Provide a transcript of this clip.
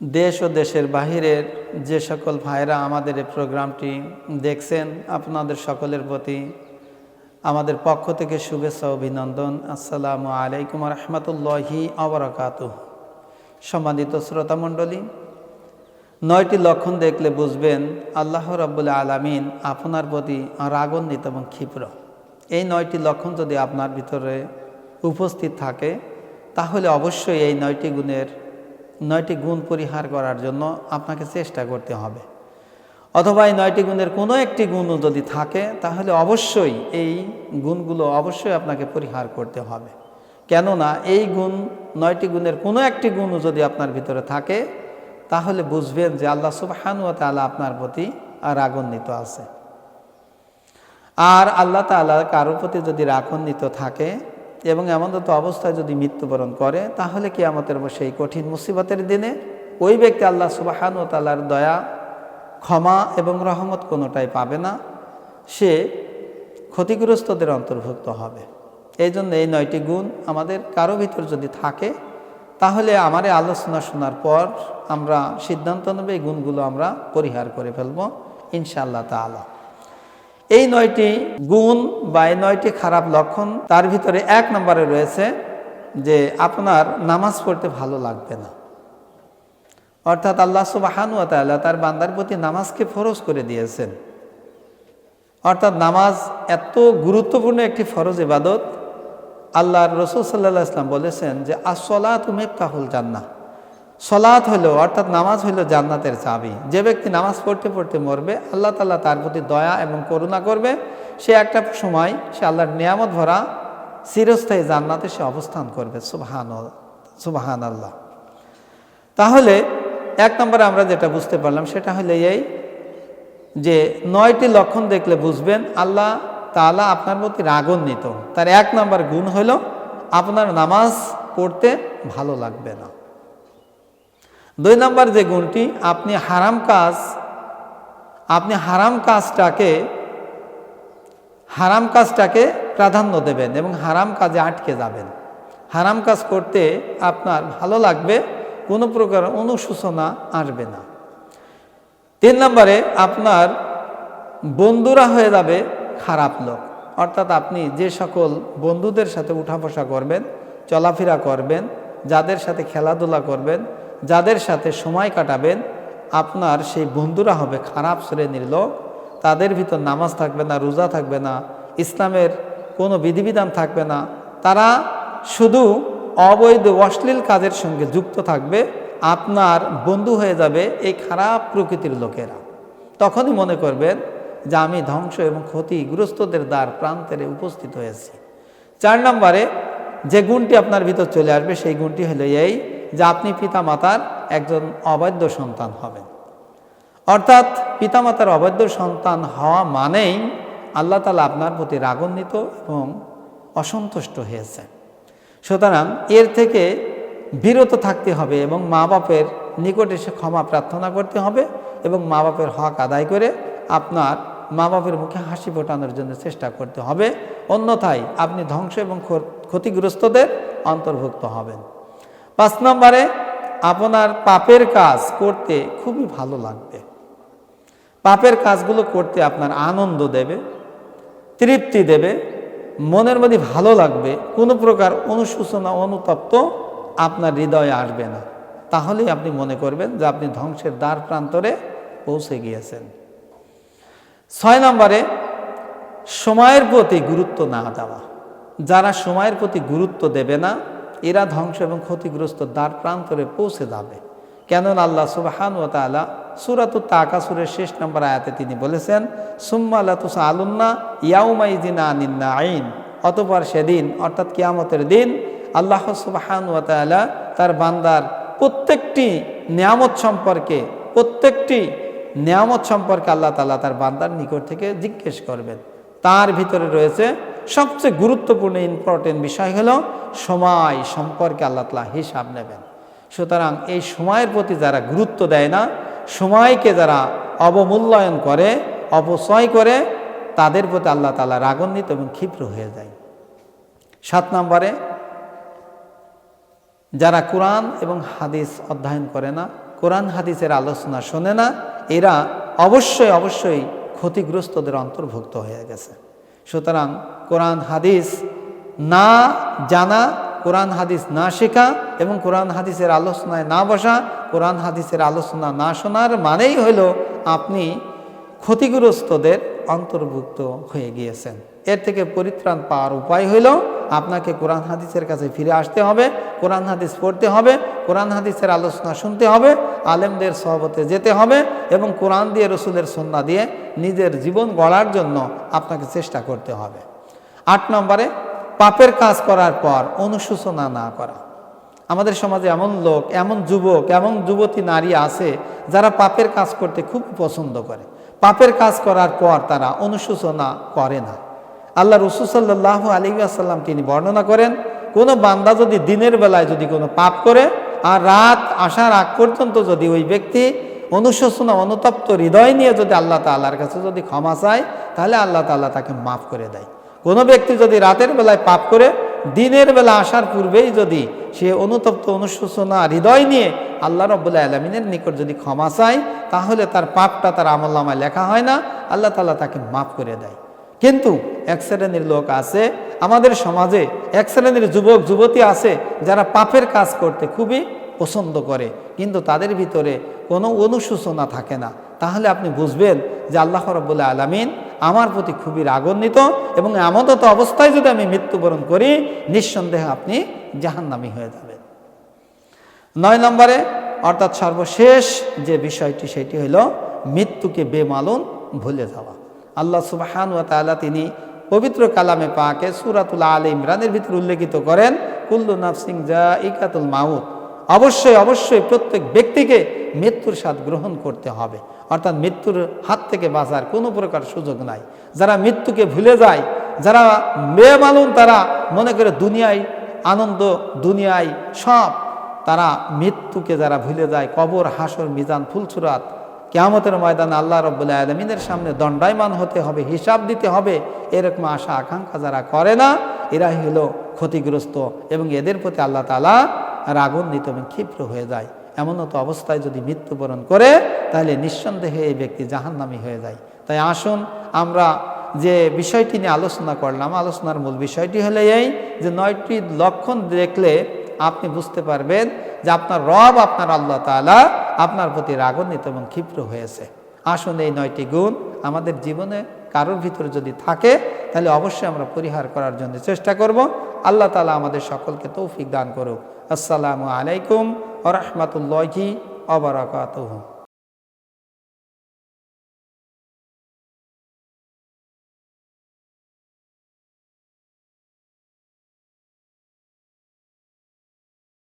দেশ ও দেশের বাহিরের যে সকল ভাইরা আমাদের এই প্রোগ্রামটি দেখছেন, আপনাদের সকলের প্রতি আমাদের পক্ষ থেকে শুভেচ্ছা অভিনন্দন। আসসালামু আলাইকুম রহমতুল্লাহি আবরাকাত সম্মানিত শ্রোতামণ্ডলী নয়টি লক্ষণ দেখলে বুঝবেন আল্লাহ রাব্বুল আলামিন আপনার প্রতি রাগান্বিত এবং ক্ষিপ্র। এই নয়টি লক্ষণ যদি আপনার ভিতরে উপস্থিত থাকে, তাহলে অবশ্যই এই নয়টি গুণের নয়টি গুণ পরিহার করার জন্য আপনাকে চেষ্টা করতে হবে। অথবা এই নয়টি গুণের কোনো একটি গুণ যদি থাকে, তাহলে অবশ্যই এই গুণগুলো অবশ্যই আপনাকে পরিহার করতে হবে। কেননা এই গুণ, নয়টি গুণের কোনো একটি গুণও যদি আপনার ভিতরে থাকে, তাহলে বুঝবেন যে আল্লাহ সুবহানু ওয়া তাআলা আপনার প্রতি রাগান্বিত আছে। আর আল্লাহ তাআলা কারোর প্রতি যদি রাগান্বিত থাকে এবং এমনত অবস্থায় যদি মৃত্যুবরণ করে, তাহলে কি আমাদের সেই কঠিন মুসিবতের দিনে ওই ব্যক্তি আল্লাহ সুবাহান ও তালার দয়া, ক্ষমা এবং রহমত কোনোটাই পাবে না। সে ক্ষতিগ্রস্তদের অন্তর্ভুক্ত হবে। এই জন্য এই নয়টি গুণ আমাদের কারও ভিতর যদি থাকে, তাহলে আমার আলোচনা শোনার পর আমরা সিদ্ধান্ত নেবে, এই গুণগুলো আমরা পরিহার করে ফেলব, ইনশাআল্লাহ তালা এই নয়টি গুণ বা এই নয়টি খারাপ লক্ষণ তার ভিতরে এক নম্বরে রয়েছে যে আপনার নামাজ পড়তে ভালো লাগবে না। অর্থাৎ আল্লাহ সুবাহানু তাআলা তার বান্দার প্রতি নামাজকে ফরজ করে দিয়েছেন। অর্থাৎ নামাজ এত গুরুত্বপূর্ণ একটি ফরজ ইবাদত। আল্লাহর রসুল সাল্লাহ ইসলাম বলেছেন যে আসলা তুমি তাহুল জান্না সলাৎ হলো, অর্থাৎ নামাজ হইল জান্নাতের চাবি। যে ব্যক্তি নামাজ পড়তে পড়তে মরবে, আল্লাহ তাল্লাহ তার প্রতি দয়া এবং করুণা করবে। সে একটা সময় সে আল্লাহর নিয়ামত ভরা চিরস্থায়ী জান্নাতে সে অবস্থান করবে। সুবাহান সুবাহান আল্লাহ তাহলে এক নম্বরে আমরা যেটা বুঝতে পারলাম, সেটা হলে এই যে নয়টি লক্ষণ দেখলে বুঝবেন, আল্লাহ তালা আপনার প্রতি রাগান্বিত। তার এক নম্বর গুণ হলো, আপনার নামাজ পড়তে ভালো লাগবে না। দুই নম্বর যে গুণটি, আপনি হারাম কাজ, আপনি হারাম কাজটাকে হারাম কাজটাকে প্রাধান্য দেবেন এবং হারাম কাজে আটকে যাবেন। হারাম কাজ করতে আপনার ভালো লাগবে, কোনো প্রকার অনুশোচনা আসবে না। তিন নম্বরে, আপনার বন্ধুরা হয়ে যাবে খারাপ লোক। অর্থাৎ আপনি যে সকল বন্ধুদের সাথে উঠা বসা করবেন, চলাফেরা করবেন, যাদের সাথে খেলাধুলা করবেন যাদের সাথে সময় কাটাবেন, আপনার সেই বন্ধুরা হবে খারাপ শ্রেণির লোক। তাদের ভিতর নামাজ থাকবে না, রোজা থাকবে না, ইসলামের কোনো বিধিবিধান থাকবে না। তারা শুধু অবৈধ, অশ্লীল কাজের সঙ্গে যুক্ত থাকবে, আপনার বন্ধু হয়ে যাবে এই খারাপ প্রকৃতির লোকেরা। তখনই মনে করবেন যে আমি ধ্বংস এবং ক্ষতিগ্রস্তদের দ্বার প্রান্তেরে উপস্থিত হয়েছি। চার নম্বরে যে গুণটি আপনার ভিতর চলে আসবে, সেই গুণটি হলো এই যে আপনি পিতামাতার একজন অবৈধ সন্তান হবেন। অর্থাৎ পিতামাতার অবৈধ সন্তান হওয়া মানেই আল্লাহ তালা আপনার প্রতি রাগান্বিত এবং অসন্তুষ্ট হয়েছে। সুতরাং এর থেকে বিরত থাকতে হবে এবং মা বাপের নিকট এসে ক্ষমা প্রার্থনা করতে হবে এবং মা বাপের হক আদায় করে আপনার মা বাপের মুখে হাসি ফোটানোর জন্য চেষ্টা করতে হবে। অন্যথায় আপনি ধ্বংস এবং ক্ষতিগ্রস্তদের অন্তর্ভুক্ত হবেন। পাঁচ নম্বরে, আপনার পাপের কাজ করতে খুবই ভালো লাগবে। পাপের কাজগুলো করতে আপনার আনন্দ দেবে, তৃপ্তি দেবে, মনের মধ্যে ভালো লাগবে, কোনো প্রকার অনুশোচনা, অনুতপ্ত আপনার হৃদয়ে আসবে না। তাহলেই আপনি মনে করবেন যে আপনি ধ্বংসের দ্বার প্রান্তরে পৌঁছে গিয়েছেন। ছয় নম্বরে, সময়ের প্রতি গুরুত্ব না দেওয়া। যারা সময়ের প্রতি গুরুত্ব দেবে না এরা ধ্বংস এবং ক্ষতিগ্রস্ত দ্বার প্রান্তরে পৌঁছে যাবে। কেননা আল্লাহ সুবাহান ও তালা সুরাত তাকাসুরের শেষ নম্বর আয়াতে তিনি বলেছেন, সুম্মা লাতুসা আলুন্না ইয়াউমাইদিনা আনিন্না আইন অতপর সেদিন, অর্থাৎ কিয়ামতের দিন, আল্লাহ সুবাহান ও তালা তার বান্দার প্রত্যেকটি নিয়ামত সম্পর্কে, প্রত্যেকটি নিয়ামত সম্পর্কে আল্লাহ তালা তার বান্দার নিকট থেকে জিজ্ঞেস করবেন। তার ভিতরে রয়েছে সবচেয়ে গুরুত্বপূর্ণ ইম্পর্টেন্ট বিষয় হলো সময় সম্পর্কে আল্লাহ তালা হিসাব নেবেন। সুতরাং এই সময়ের প্রতি যারা গুরুত্ব দেয় না, সময়কে যারা অবমূল্যায়ন করে, অপচয় করে, তাদের প্রতি আল্লাহ তালা রাগান্বিত এবং ক্ষিপ্র হয়ে যায়। সাত নম্বরে, যারা কোরআন এবং হাদিস অধ্যয়ন করে না, কোরআন হাদিসের আলোচনা শোনে না, এরা অবশ্যই অবশ্যই ক্ষতিগ্রস্তদের অন্তর্ভুক্ত হয়ে গেছে। সুতরাং কোরআন হাদিস না জানা, কোরআন হাদিস না শেখা এবং কোরআন হাদিসের আলোচনায় না বসা, কোরআন হাদিসের আলোচনা না শোনার মানেই হইল আপনি ক্ষতিগ্রস্তদের অন্তর্ভুক্ত হয়ে গিয়েছেন। এর থেকে পরিত্রাণ পাওয়ার উপায় হইল আপনাকে কোরআন হাদিসের কাছে ফিরে আসতে হবে, কোরআন হাদিস পড়তে হবে, কোরআন হাদিসের আলোচনা শুনতে হবে, আলেমদের সহবতে যেতে হবে এবং কোরআন দিয়ে রসুলের সন্না দিয়ে নিজের জীবন গড়ার জন্য আপনাকে চেষ্টা করতে হবে। আট নম্বরে, পাপের কাজ করার পর অনুশোচনা না করা। আমাদের সমাজে এমন লোক, এমন যুবক, এমন যুবতী নারী আছে যারা পাপের কাজ করতে খুব পছন্দ করে। পাপের কাজ করার পর তারা অনুশোচনা করে না। আল্লাহ রসুল সাল্লাহ আলী আসাল্লাম তিনি বর্ণনা করেন, কোনো বান্দা যদি দিনের বেলায় যদি কোনো পাপ করে আর রাত আসার আগ পর্যন্ত যদি ওই ব্যক্তি অনুশোচনা, অনুতপ্ত হৃদয় নিয়ে যদি আল্লাহ তাল্লাহর কাছে যদি ক্ষমা চায়, তাহলে আল্লাহ তাল্লাহ তাকে মাফ করে দেয়। কোনো ব্যক্তি যদি রাতের বেলায় পাপ করে, দিনের বেলা আসার পূর্বেই যদি সে অনুতপ্ত, অনুশোচনা হৃদয় নিয়ে আল্লাহ রব্বুল্লাহ আলমিনের নিকট যদি ক্ষমা চায়, তাহলে তার পাপটা তার আমল্লামায় লেখা হয় না, আল্লাহ তাল্লাহ তাকে মাফ করে দেয়। কিন্তু এক শ্রেণির লোক আছে, আমাদের সমাজে এক শ্রেণির যুবক, যুবতী আছে যারা পাপের কাজ করতে খুবই পছন্দ করে, কিন্তু তাদের ভিতরে কোনো অনুশোচনা থাকে না। তাহলে আপনি বুঝবেন যে আল্লাহ রব্বুল্লাহ আলমিন আমার প্রতি খুবই রাগান্বিত এবং এমনত অবস্থায় যদি আমি মৃত্যুবরণ করি, নিঃসন্দেহে আপনি জাহান্নামি হয়ে যাবেন। নয় নম্বরে, অর্থাৎ সর্বশেষ যে বিষয়টি, সেটি হলো মৃত্যুকে বেমালুন ভুলে যাওয়া। আল্লাহ সুবাহান ওয়া তাআলা তিনি পবিত্র কালামে পাকে সুরাতুল আল ইমরানের ভিতরে উল্লেখিত করেন, কুল্লু নাফসিং জা ইকাতুল মাউত। অবশ্যই অবশ্যই প্রত্যেক ব্যক্তিকে মৃত্যুর স্বাদ গ্রহণ করতে হবে। অর্থাৎ মৃত্যুর হাত থেকে বাঁচার কোনো প্রকার সুযোগ নাই। যারা মৃত্যুকে ভুলে যায়, যারা বেমালুন তারা মনে করে দুনিয়ায় আনন্দ, দুনিয়ায় সব, তারা মৃত্যুকে যারা ভুলে যায়, কবর, হাসর, মিজান, ফুলছুরাত কেয়ামতের ময়দানে আল্লাহ রব্বুল্লাহ আলমিনের সামনে দণ্ডায়মান হতে হবে, হিসাব দিতে হবে। এরকম আশা, আকাঙ্ক্ষা যারা করে না, এরাই হলো ক্ষতিগ্রস্ত এবং এদের প্রতি আল্লাহ তালা রাগান্বিত এবং ক্ষিপ্র হয়ে যায়। এমন তো অবস্থায় যদি মৃত্যুবরণ করে, তাহলে নিঃসন্দেহে এই ব্যক্তি জাহান্নামি হয়ে যায়। তাই আসুন, আমরা যে বিষয়টি নিয়ে আলোচনা করলাম, আলোচনার মূল বিষয়টি হলে এই যে নয়টি লক্ষণ দেখলে আপনি বুঝতে পারবেন যে আপনার রব, আপনার আল্লাহ তালা আপনার প্রতি রাগান্বিত এবং ক্ষিপ্র হয়েছে। আসুন এই নয়টি গুণ আমাদের জীবনে কারোর ভিতরে যদি থাকে, তাহলে অবশ্যই আমরা পরিহার করার জন্য চেষ্টা করব। আল্লাহ তালা আমাদের সকলকে তৌফিক দান করুক। আসসালামু আলাইকুম আ রহমতুল্লাহি অবরাকাতহ